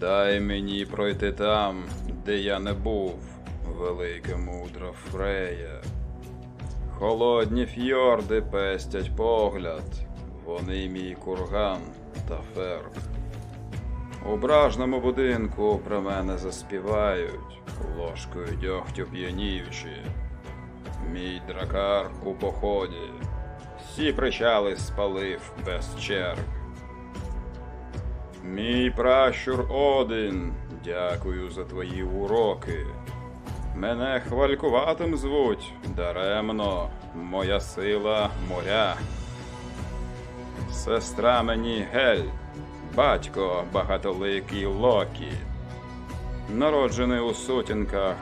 Дай мені пройти там, де я не був, велика мудра Фрея. Холодні фьорди пестять погляд, вони мій курган та ферб. У бражному будинку про мене заспівають, ложкою дьогтю п'яніючи. Мій дракар у поході, всі причали спалив без черг. Мій пращур Один, дякую за твої уроки. Мене хвалькуватим звуть даремно, моя сила моря. Сестра мені Гель, батько багатоликий Локі, народжений у сутінках